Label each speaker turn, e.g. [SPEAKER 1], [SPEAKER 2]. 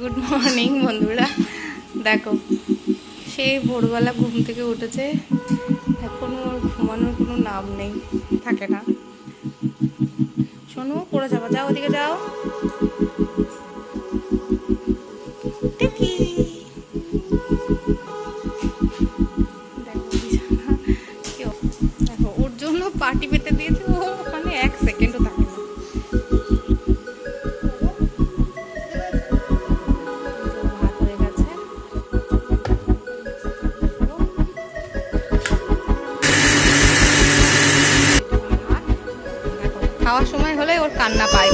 [SPEAKER 1] Good morning বন্ধুরা। দেখো সেই ভোরবেলা ঘুম থেকে উঠেছে। এখন ওর ঘুমানোর কোনো নাম নেই, থাকে না। শোনো, পড়ে যাব, যাও ওদিকে, যাও। দেখো ওর জন্য পার্টি খাওয়ার সময় হলে ওর কান্না পায়।